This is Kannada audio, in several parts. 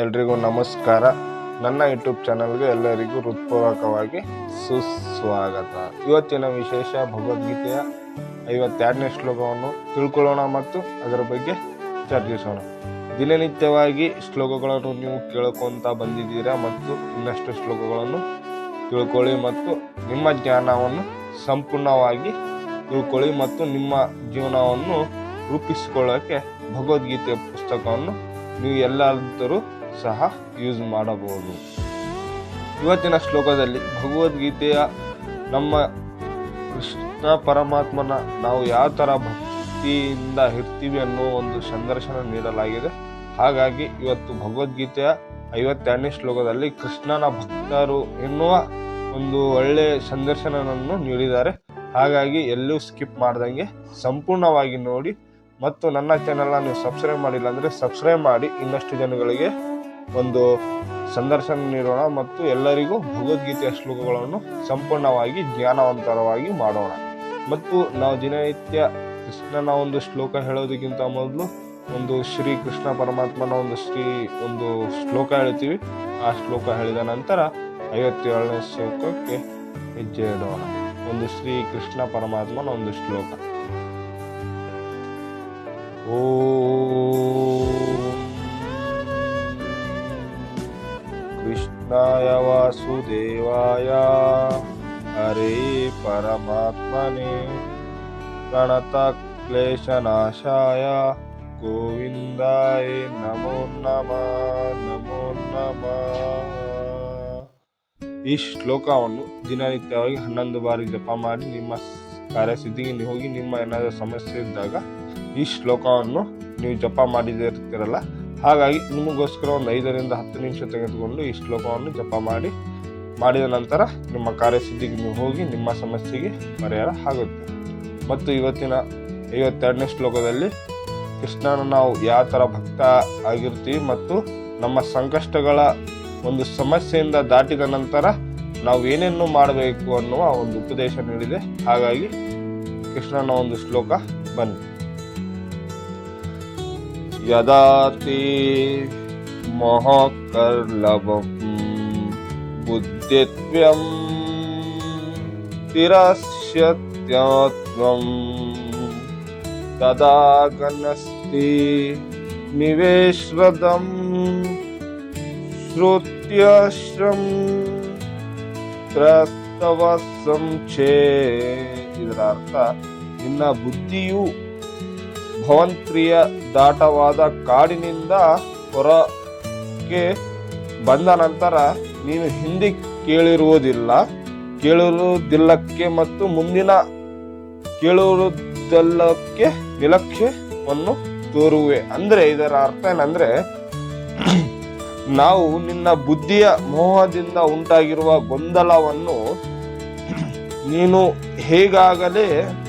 ಎಲ್ರಿಗೂ ನಮಸ್ಕಾರ. ನನ್ನ ಯೂಟ್ಯೂಬ್ ಚಾನಲ್ಗೆ ಎಲ್ಲರಿಗೂ ಹೃತ್ಪೂರ್ವಕವಾಗಿ ಸುಸ್ವಾಗತ. ಇವತ್ತಿನ ವಿಶೇಷ ಭಗವದ್ಗೀತೆಯ ಐವತ್ತೆರಡನೇ ಶ್ಲೋಕವನ್ನು ತಿಳ್ಕೊಳ್ಳೋಣ ಮತ್ತು ಅದರ ಬಗ್ಗೆ ಚರ್ಚಿಸೋಣ. ದಿನನಿತ್ಯವಾಗಿ ಶ್ಲೋಕಗಳನ್ನು ನೀವು ಕೇಳ್ಕೊಂತ ಬಂದಿದ್ದೀರಾ ಮತ್ತು ಇನ್ನಷ್ಟು ಶ್ಲೋಕಗಳನ್ನು ತಿಳ್ಕೊಳ್ಳಿ ಮತ್ತು ನಿಮ್ಮ ಜ್ಞಾನವನ್ನು ಸಂಪೂರ್ಣವಾಗಿ ತಿಳ್ಕೊಳ್ಳಿ ಮತ್ತು ನಿಮ್ಮ ಜೀವನವನ್ನು ರೂಪಿಸಿಕೊಳ್ಳೋಕ್ಕೆ ಭಗವದ್ಗೀತೆಯ ಪುಸ್ತಕವನ್ನು ನೀವು ಎಲ್ಲಾದರೂ ಸಹ ಯೂಸ್ ಮಾಡಬಹುದು. ಇವತ್ತಿನ ಶ್ಲೋಕದಲ್ಲಿ ಭಗವದ್ಗೀತೆಯ ನಮ್ಮ ಕೃಷ್ಣ ಪರಮಾತ್ಮನ ನಾವು ಯಾವ ಥರ ಭಕ್ತಿಯಿಂದ ಇರ್ತೀವಿ ಅನ್ನೋ ಒಂದು ಸಂದರ್ಶನ ನೀಡಲಾಗಿದೆ. ಹಾಗಾಗಿ ಇವತ್ತು ಭಗವದ್ಗೀತೆಯ ಐವತ್ತೆರಡನೇ ಶ್ಲೋಕದಲ್ಲಿ ಕೃಷ್ಣನ ಭಕ್ತರು ಎನ್ನುವ ಒಂದು ಒಳ್ಳೆಯ ಸಂದರ್ಶನವನ್ನು ನೀಡಿದ್ದಾರೆ. ಹಾಗಾಗಿ ಎಲ್ಲೂ ಸ್ಕಿಪ್ ಮಾಡ್ದಂಗೆ ಸಂಪೂರ್ಣವಾಗಿ ನೋಡಿ. ಮತ್ತು ನನ್ನ ಚಾನೆಲ್ನ ನೀವು ಸಬ್ಸ್ಕ್ರೈಬ್ ಮಾಡಿಲ್ಲ ಅಂದರೆ ಸಬ್ಸ್ಕ್ರೈಬ್ ಮಾಡಿ. ಇನ್ನಷ್ಟು ಜನಗಳಿಗೆ ಒಂದು ಸಂದರ್ಶನ ನೀಡೋಣ ಮತ್ತು ಎಲ್ಲರಿಗೂ ಭಗವದ್ಗೀತೆಯ ಶ್ಲೋಕಗಳನ್ನು ಸಂಪೂರ್ಣವಾಗಿ ಜ್ಞಾನವಂತರವಾಗಿ ಮಾಡೋಣ. ಮತ್ತು ನಾವು ದಿನನಿತ್ಯ ಕೃಷ್ಣನ ಒಂದು ಶ್ಲೋಕ ಹೇಳೋದಕ್ಕಿಂತ ಮೊದಲು ಒಂದು ಶ್ರೀ ಕೃಷ್ಣ ಪರಮಾತ್ಮನ ಒಂದು ಶ್ರೀ ಒಂದು ಶ್ಲೋಕ ಹೇಳ್ತೀವಿ. ಆ ಶ್ಲೋಕ ಹೇಳಿದ ನಂತರ ಐವತ್ತೇಳನೇ ಶ್ಲೋಕಕ್ಕೆ ಹೆಜ್ಜೆ ಇಡೋಣ. ಒಂದು ಶ್ರೀ ಕೃಷ್ಣ ಪರಮಾತ್ಮನ ಒಂದು ಶ್ಲೋಕ. ॐ कृष्णाय वासुदेवाय हरे परमात्मने प्रणतक्लेशनाशाय गोविन्दाय नमो नमः नमो नमः ಈ ಶ್ಲೋಕವನ್ನು ದಿನನಿತ್ಯವಾಗಿ ಹನ್ನೊಂದು ಬಾರಿ ಜಪ ಮಾಡಿ ನಿಮ್ಮ ಕಾರ್ಯಸಿದ್ಧಿಗೆ ನೀವು ಹೋಗಿ ನಿಮ್ಮ ಏನಾದರೂ ಸಮಸ್ಯೆ ಇದ್ದಾಗ ಈ ಶ್ಲೋಕವನ್ನು ನೀವು ಜಪ ಮಾಡಿದಿರ್ತೀರಲ್ಲ ಹಾಗಾಗಿ ನಿಮಗೋಸ್ಕರ ಒಂದು ಐದರಿಂದ ಹತ್ತು ನಿಮಿಷ ತೆಗೆದುಕೊಂಡು ಈ ಶ್ಲೋಕವನ್ನು ಜಪ ಮಾಡಿ, ಮಾಡಿದ ನಂತರ ನಿಮ್ಮ ಕಾರ್ಯಸಿದ್ಧಿಗೆ ನೀವು ಹೋಗಿ ನಿಮ್ಮ ಸಮಸ್ಯೆಗೆ ಪರಿಹಾರ ಆಗುತ್ತೆ. ಮತ್ತು ಇವತ್ತಿನ, ಐವತ್ತೆರಡನೇ ಶ್ಲೋಕದಲ್ಲಿ ಕೃಷ್ಣನ ನಾವು ಯಾವ ಥರ ಭಕ್ತ ಆಗಿರ್ತೀವಿ ಮತ್ತು ನಮ್ಮ ಸಂಕಷ್ಟಗಳ ಒಂದು ಸಮಸ್ಯೆಯಿಂದ ದಾಟಿದ ನಂತರ ನಾವು ಏನೇನು ಮಾಡಬೇಕು ಅನ್ನುವ ಒಂದು ಉಪದೇಶ ನೀಡಿದೆ. ಹಾಗಾಗಿ ಕೃಷ್ಣನ ಒಂದು ಶ್ಲೋಕ ಬನ್ನಿ. ಯದಾ ತೇ ಮಹಾಕರ್ಲಭಂ ಬುದ್ಧಿತ್ವ್ಯಂ ತಿರಸ್ಯತ್ಯತ್ವಂ ತದಾ ಗನಸ್ತಿ ನಿವೇಶ್ವದಂ ಶ್ರುತ್ಯಶ್ರಂ ತ್ರಸ್ತವ ಸಂಚೇ ಇದರ ಅರ್ಥ ನಿನ್ನ ಬುದ್ಧಿಯು ಭವಂತ್ರಿಯ ದಾಟವಾದ ಕಾಡಿನಿಂದ ಹೊರಗೆ ಬಂದ ನಂತರ ನೀನು ಹಿಂದಿ ಕೇಳಿರುವುದಿಲ್ಲ. ಕೇಳಿರುವುದಿಲ್ಲಕ್ಕೆ ಮತ್ತು ಮುಂದಿನ ಕೇಳುವುದಲ್ಲಕ್ಕೆ ನಿಲಕ್ಷ್ಯವನ್ನು ತೋರುವೆ. ಅಂದ್ರೆ ಇದರ ಅರ್ಥ ಏನಂದ್ರೆ, ನಾವು ನಿನ್ನ ಬುದ್ಧಿಯ ಮೋಹದಿಂದ ಉಂಟಾಗಿರುವ ಗೊಂದಲವನ್ನು ನೀನು ಹೇಗಾಗಲೇ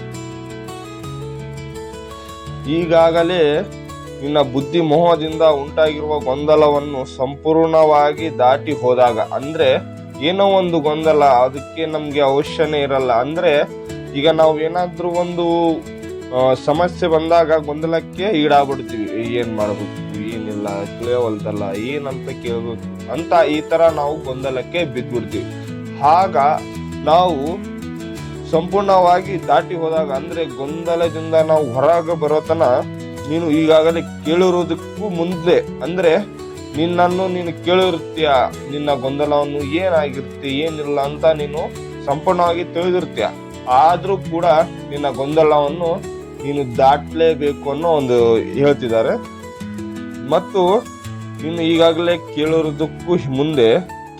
ಈಗಾಗಲೇ ನಿನ್ನ ಬುದ್ಧಿ ಮೋಹದಿಂದ ಉಂಟಾಗಿರುವ ಗೊಂದಲವನ್ನು ಸಂಪೂರ್ಣವಾಗಿ ದಾಟಿ ಹೋದಾಗ, ಅಂದರೆ ಏನೋ ಒಂದು ಗೊಂದಲ, ಅದಕ್ಕೆ ನಮಗೆ ಅವಶ್ಯನೇ ಇರಲ್ಲ. ಅಂದರೆ ಈಗ ನಾವು ಏನಾದರೂ ಒಂದು ಸಮಸ್ಯೆ ಬಂದಾಗ ಗೊಂದಲಕ್ಕೆ ಈಡಾಗ್ಬಿಡ್ತೀವಿ. ಏನು ಮಾಡಬೇಕು? ಏನಿಲ್ಲ ತಿಳಿಯವಲ್ದಲ್ಲ ಏನಂತ ಕೇಳ್ಬೋದು ಅಂತ ಈ ಥರ ನಾವು ಗೊಂದಲಕ್ಕೆ ಬಿದ್ದುಬಿಡ್ತೀವಿ ಆಗ ನಾವು ಸಂಪೂರ್ಣವಾಗಿ ದಾಟಿ ಹೋದಾಗ, ಅಂದ್ರೆ ಗೊಂದಲದಿಂದ ನಾವು ಹೊರಗೆ ಬರೋತನ ನೀನು ಈಗಾಗಲೇ ಕೇಳಿರೋದಕ್ಕೂ ಮುಂದೆ, ಅಂದ್ರೆ ನಿನ್ನನ್ನು ನೀನು ಕೇಳಿರ್ತೀಯ ನಿನ್ನ ಗೊಂದಲವನ್ನು ಏನಾಗಿರುತ್ತೆ, ಏನಿಲ್ಲ ಅಂತ ನೀನು ಸಂಪೂರ್ಣವಾಗಿ ತಿಳಿದಿರ್ತೀಯ ಆದ್ರೂ ಕೂಡ ನಿನ್ನ ಗೊಂದಲವನ್ನು ನೀನು ದಾಟಲೇಬೇಕು ಅನ್ನೋ ಒಂದು ಹೇಳ್ತಿದ್ದಾರೆ. ಮತ್ತು ನೀನು ಈಗಾಗಲೇ ಕೇಳಿರೋದಕ್ಕೂ ಮುಂದೆ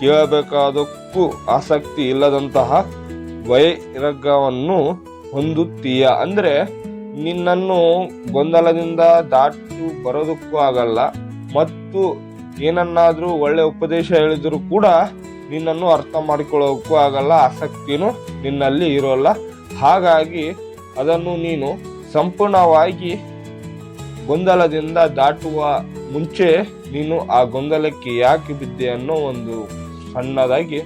ಕೇಳಬೇಕಾದಕ್ಕೂ ಆಸಕ್ತಿ ಇಲ್ಲದಂತಹ ವೈರಾಗ್ಯವನ್ನು ಹೊಂದುತ್ತೀಯ? ಅಂದರೆ ನಿನ್ನನ್ನು ಗೊಂದಲದಿಂದ ದಾಟು ಬರೋದಕ್ಕೂ ಆಗಲ್ಲ, ಮತ್ತು ಏನನ್ನಾದರೂ ಒಳ್ಳೆ ಉಪದೇಶ ಹೇಳಿದರೂ ಕೂಡ ನಿನ್ನನ್ನು ಅರ್ಥ ಮಾಡಿಕೊಳ್ಳೋಕ್ಕೂ ಆಗಲ್ಲ, ಆಸಕ್ತಿನೂ ನಿನ್ನಲ್ಲಿ ಇರೋಲ್ಲ. ಹಾಗಾಗಿ ಅದನ್ನು ನೀನು ಸಂಪೂರ್ಣವಾಗಿ ಗೊಂದಲದಿಂದ ದಾಟುವ ಮುಂಚೆ ನೀನು ಆ ಗೊಂದಲಕ್ಕೆ ಯಾಕೆ ಬಿದ್ದೆ ಅನ್ನೋ ಒಂದು ಸಣ್ಣದಾಗಿ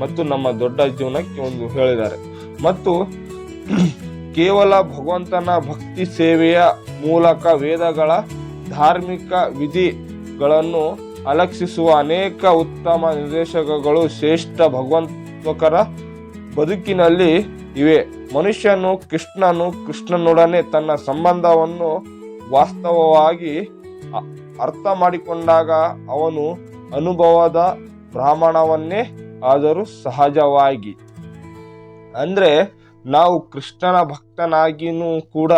ಮತ್ತು ನಮ್ಮ ದೊಡ್ಡ ಜೀವನಕ್ಕೆ ಒಂದು ಹೇಳಿದ್ದಾರೆ. ಮತ್ತು ಕೇವಲ ಭಗವಂತನ ಭಕ್ತಿ ಸೇವೆಯ ಮೂಲಕ ವೇದಗಳ ಧಾರ್ಮಿಕ ವಿಧಿಗಳನ್ನು ಅಲಕ್ಷಿಸುವ ಅನೇಕ ಉತ್ತಮ ನಿರ್ದೇಶಕಗಳು ಶ್ರೇಷ್ಠ ಭಗವಂತಕರ ಬದುಕಿನಲ್ಲಿ ಇವೆ. ಮನುಷ್ಯನು ಕೃಷ್ಣನು ಕೃಷ್ಣನೊಡನೆ ತನ್ನ ಸಂಬಂಧವನ್ನು ವಾಸ್ತವವಾಗಿ ಅರ್ಥ ಮಾಡಿಕೊಂಡಾಗ ಅವನು ಅನುಭವದ ಬ್ರಾಹ್ಮಣವನ್ನೇ ಆದರೂ ಸಹಜವಾಗಿ. ಅಂದರೆ ನಾವು ಕೃಷ್ಣನ ಭಕ್ತನಾಗಿನೂ ಕೂಡ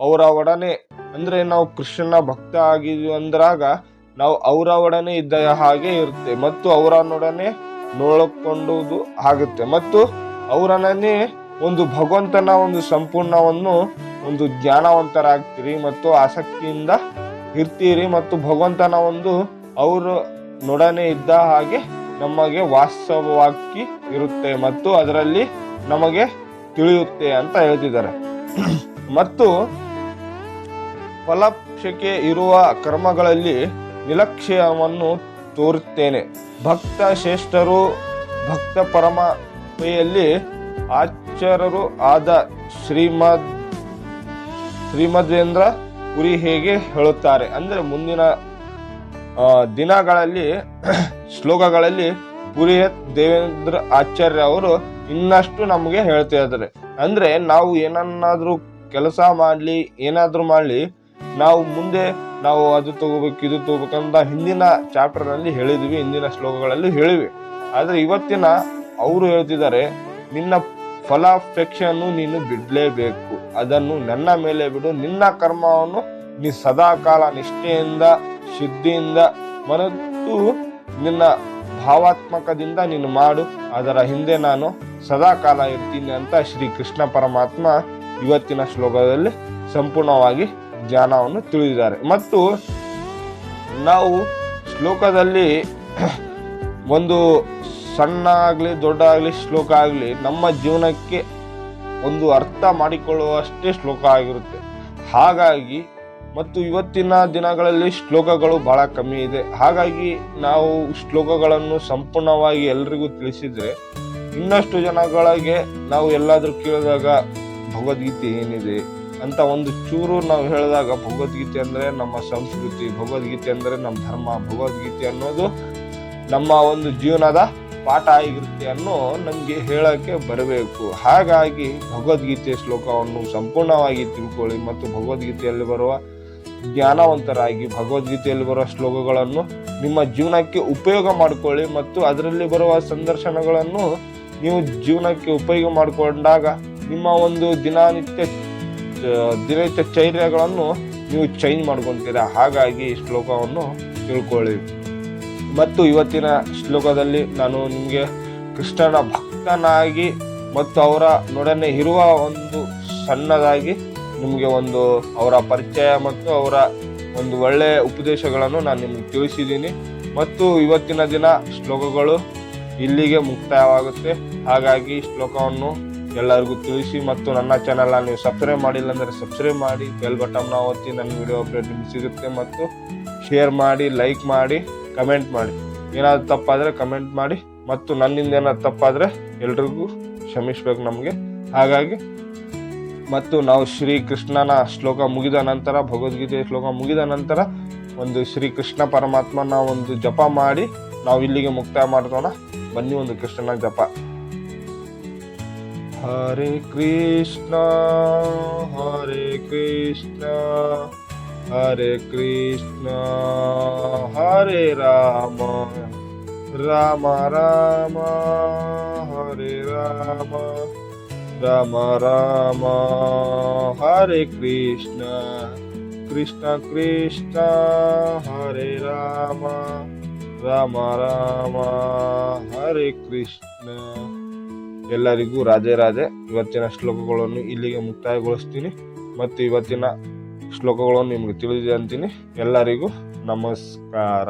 ಅವರ ಒಡನೆ, ಅಂದರೆ ನಾವು ಕೃಷ್ಣನ ಭಕ್ತ ಆಗಿದ್ವಿ ಅಂದ್ರಾಗ ನಾವು ಅವರ ಒಡನೆ ಇದ್ದ ಹಾಗೆ ಇರುತ್ತೆ. ಮತ್ತು ಅವರನ್ನೊಡನೆ ನೋಡಿಕೊಂಡುದು ಆಗುತ್ತೆ. ಮತ್ತು ಅವರನ್ನೇ ಒಂದು ಭಗವಂತನ ಒಂದು ಸಂಪೂರ್ಣವನ್ನು ಒಂದು ಜ್ಞಾನವಂತರಾಗ್ತೀರಿ ಮತ್ತು ಆಸಕ್ತಿಯಿಂದ ಇರ್ತೀರಿ ಮತ್ತು ಭಗವಂತನ ಒಂದು ಅವರು ನೊಡನೆ ಇದ್ದ ಹಾಗೆ ನಮಗೆ ವಾಸ್ತವವಾಗಿ ಇರುತ್ತೆ ಮತ್ತು ಅದರಲ್ಲಿ ನಮಗೆ ತಿಳಿಯುತ್ತೆ ಅಂತ ಹೇಳ್ತಿದ್ದಾರೆ. ಮತ್ತು ಫಲಾಪೇಕ್ಷೆ ಇರುವ ಕರ್ಮಗಳಲ್ಲಿ ನಿಲಕ್ಷ್ಯವನ್ನು ತೋರುತ್ತೇನೆ. ಭಕ್ತ ಶ್ರೇಷ್ಠರು, ಭಕ್ತ ಪರಮತೆಯಲ್ಲಿ ಆಚಾರರು ಆದ ಶ್ರೀಮದ್, ಶ್ರೀಮದ್ವೇಂದ್ರ ಪುರಿ ಹೇಗೆ ಹೇಳುತ್ತಾರೆ? ಅಂದರೆ ಮುಂದಿನ ದಿನಗಳಲ್ಲಿ, ಶ್ಲೋಕಗಳಲ್ಲಿ ಪುರಿ ದೇವೇಂದ್ರ ಆಚಾರ್ಯ ಅವರು ಇನ್ನಷ್ಟು ನಮಗೆ ಹೇಳ್ತಾ ಇದ್ದಾರೆ. ಅಂದ್ರೆ ನಾವು ಏನನ್ನಾದ್ರೂ ಕೆಲಸ ಮಾಡಲಿ, ಏನಾದರೂ ಮಾಡಲಿ, ನಾವು ಮುಂದೆ ನಾವು ಅದು ತಗೋಬೇಕು, ಇದು ತಗೋಬೇಕಂತ ಹಿಂದಿನ ಚಾಪ್ಟರ್ನಲ್ಲಿ ಹೇಳಿದ್ವಿ, ಹಿಂದಿನ ಶ್ಲೋಕಗಳಲ್ಲಿ ಹೇಳಿವಿ ಆದರೆ ಇವತ್ತಿನ ಅವರು ಹೇಳ್ತಿದ್ದಾರೆ, ನಿನ್ನ ಫಲಾಪೇಕ್ಷೆಯನ್ನು ನೀನು ಬಿಡಲೇಬೇಕು. ಅದನ್ನು ನನ್ನ ಮೇಲೆ ಬಿಡು, ನಿನ್ನ ಕರ್ಮವನ್ನು ನೀ ಸದಾಕಾಲ ನಿಷ್ಠೆಯಿಂದ, ಶುದ್ಧಿಯಿಂದ ಮನತ್ತು ನಿನ್ನ ಭಾವಾತ್ಮಕದಿಂದ ನೀನು ಮಾಡು. ಅದರ ಹಿಂದೆ ನಾನು ಸದಾಕಾಲ ಇರ್ತೀನಿ ಅಂತ ಶ್ರೀ ಕೃಷ್ಣ ಪರಮಾತ್ಮ ಇವತ್ತಿನ ಶ್ಲೋಕದಲ್ಲಿ ಸಂಪೂರ್ಣವಾಗಿ ಜ್ಞಾನವನ್ನು ತಿಳಿದಿದ್ದಾರೆ. ಮತ್ತು ನಾವು ಶ್ಲೋಕದಲ್ಲಿ ಒಂದು ಸಣ್ಣ ಆಗಲಿ ದೊಡ್ಡ ಆಗಲಿ ಶ್ಲೋಕ ಆಗಲಿ ನಮ್ಮ ಜೀವನಕ್ಕೆ ಒಂದು ಅರ್ಥ ಮಾಡಿಕೊಳ್ಳುವಷ್ಟೇ ಶ್ಲೋಕ ಆಗಿರುತ್ತೆ. ಹಾಗಾಗಿ ಮತ್ತು ಇವತ್ತಿನ ದಿನಗಳಲ್ಲಿ ಶ್ಲೋಕಗಳು ಬಹಳ ಕಮ್ಮಿ ಇದೆ. ಹಾಗಾಗಿ ನಾವು ಶ್ಲೋಕಗಳನ್ನು ಸಂಪೂರ್ಣವಾಗಿ ಎಲ್ರಿಗೂ ತಿಳಿಸಿದ್ರೆ ಇನ್ನಷ್ಟು ಜನಗಳಿಗೆ ನಾವು ಎಲ್ಲಾದರೂ ಕೇಳಿದಾಗ ಭಗವದ್ಗೀತೆ ಏನಿದೆ ಅಂತ ಒಂದು ಚೂರು ನಾವು ಹೇಳಿದಾಗ ಭಗವದ್ಗೀತೆ ಅಂದ್ರೆ ನಮ್ಮ ಸಂಸ್ಕೃತಿ, ಭಗವದ್ಗೀತೆ ಅಂದ್ರೆ ನಮ್ಮ ಧರ್ಮ, ಭಗವದ್ಗೀತೆ ಅನ್ನೋದು ನಮ್ಮ ಒಂದು ಜೀವನದ ಪಾಠ ಆಗಿರುತ್ತೆ ಅನ್ನೋ ನಮಗೆ ಹೇಳಕ್ಕೆ ಬರಬೇಕು. ಹಾಗಾಗಿ ಭಗವದ್ಗೀತೆ ಶ್ಲೋಕವನ್ನು ಸಂಪೂರ್ಣವಾಗಿ ತಿಳ್ಕೊಳ್ಳಿ ಮತ್ತು ಭಗವದ್ಗೀತೆಯಲ್ಲಿ ಬರುವ ಜ್ಞಾನವಂತರಾಗಿ ಭಗವದ್ಗೀತೆಯಲ್ಲಿ ಬರುವ ಶ್ಲೋಕಗಳನ್ನು ನಿಮ್ಮ ಜೀವನಕ್ಕೆ ಉಪಯೋಗ ಮಾಡಿಕೊಳ್ಳಿ ಮತ್ತು ಅದರಲ್ಲಿ ಬರುವ ಸಂದರ್ಶನಗಳನ್ನು ನೀವು ಜೀವನಕ್ಕೆ ಉಪಯೋಗ ಮಾಡಿಕೊಂಡಾಗ ನಿಮ್ಮ ಒಂದು ದಿನನಿತ್ಯ ದಿನನಿತ್ಯ ಚೈರ್ಯಗಳನ್ನು ನೀವು ಚೇಂಜ್ ಮಾಡ್ಕೊತೀರಾ. ಹಾಗಾಗಿ ಈ ಶ್ಲೋಕವನ್ನು ತಿಳ್ಕೊಳ್ಳಿ. ಮತ್ತು ಇವತ್ತಿನ ಶ್ಲೋಕದಲ್ಲಿ ನಾನು ನಿಮಗೆ ಕೃಷ್ಣನ ಭಕ್ತನಾಗಿ ಮತ್ತು ಅವರ ನೊಡನೆ ಇರುವ ಒಂದು ಸಣ್ಣದಾಗಿ ನಿಮಗೆ ಒಂದು ಅವರ ಪರಿಚಯ ಮತ್ತು ಅವರ ಒಂದು ಒಳ್ಳೆಯ ಉಪದೇಶಗಳನ್ನು ನಾನು ನಿಮಗೆ ತಿಳಿಸಿದ್ದೀನಿ. ಮತ್ತು ಇವತ್ತಿನ ದಿನ ಶ್ಲೋಕಗಳು ಇಲ್ಲಿಗೆ ಮುಕ್ತಾಯವಾಗುತ್ತೆ. ಹಾಗಾಗಿ ಶ್ಲೋಕವನ್ನು ಎಲ್ಲರಿಗೂ ತಿಳಿಸಿ ಮತ್ತು ನನ್ನ ಚಾನಲ್ನ ನೀವು ಸಬ್ಸ್ಕ್ರೈಬ್ ಮಾಡಿಲ್ಲ ಅಂದರೆ ಸಬ್ಸ್ಕ್ರೈಬ್ ಮಾಡಿ ಬೆಲ್ ಬಟನ್ನ ಒತ್ತಿ, ನನ್ನ ವಿಡಿಯೋ ಅಪ್ಡೇಟ್ ಸಿಗುತ್ತೆ ಮತ್ತು ಶೇರ್ ಮಾಡಿ ಲೈಕ್ ಮಾಡಿ ಕಮೆಂಟ್ ಮಾಡಿ. ಏನಾದರೂ ತಪ್ಪಾದರೆ ಕಮೆಂಟ್ ಮಾಡಿ ಮತ್ತು ನನ್ನಿಂದ ಏನಾದ್ರು ತಪ್ಪಾದರೆ ಎಲ್ರಿಗೂ ಕ್ಷಮಿಸ್ಬೇಕು ನಮಗೆ. ಹಾಗಾಗಿ ಮತ್ತು ನಾವು ಶ್ರೀ ಕೃಷ್ಣನ ಶ್ಲೋಕ ಮುಗಿದ ನಂತರ, ಭಗವದ್ಗೀತೆಯ ಶ್ಲೋಕ ಮುಗಿದ ನಂತರ ಒಂದು ಶ್ರೀ ಕೃಷ್ಣ ಪರಮಾತ್ಮನ ಒಂದು ಜಪ ಮಾಡಿ ನಾವು ಇಲ್ಲಿಗೆ ಮುಕ್ತಾಯ ಮಾಡ್ತೋಣ ಬನ್ನಿ ಒಂದು ಕೃಷ್ಣನ ಜಪ. ಹರೇ ಕೃಷ್ಣ ಹರೇ ಕೃಷ್ಣ ಹರೇ ಕೃಷ್ಣ, ಹರೇ ರಾಮ ರಾಮ ರಾಮ, ಹರೇ ರಾಮ. ರಾಮ ರಾಮ, ಹರೆ ಕೃಷ್ಣ ಕೃಷ್ಣ ಕೃಷ್ಣ, ಹರೆ ರಾಮ ರಾಮ ರಾಮ, ಹರೆ ಕೃಷ್ಣ. ಎಲ್ಲರಿಗೂ ರಾಜೇ ರಾಜೆ, ಇವತ್ತಿನ ಶ್ಲೋಕಗಳನ್ನು ಇಲ್ಲಿಗೆ ಮುಕ್ತಾಯಗೊಳಿಸ್ತೀನಿ. ಮತ್ತು ಇವತ್ತಿನ ಶ್ಲೋಕಗಳನ್ನು ನಿಮಗೆ ತಿಳಿದಿದೆ ಅಂತೀನಿ. ಎಲ್ಲರಿಗೂ ನಮಸ್ಕಾರ.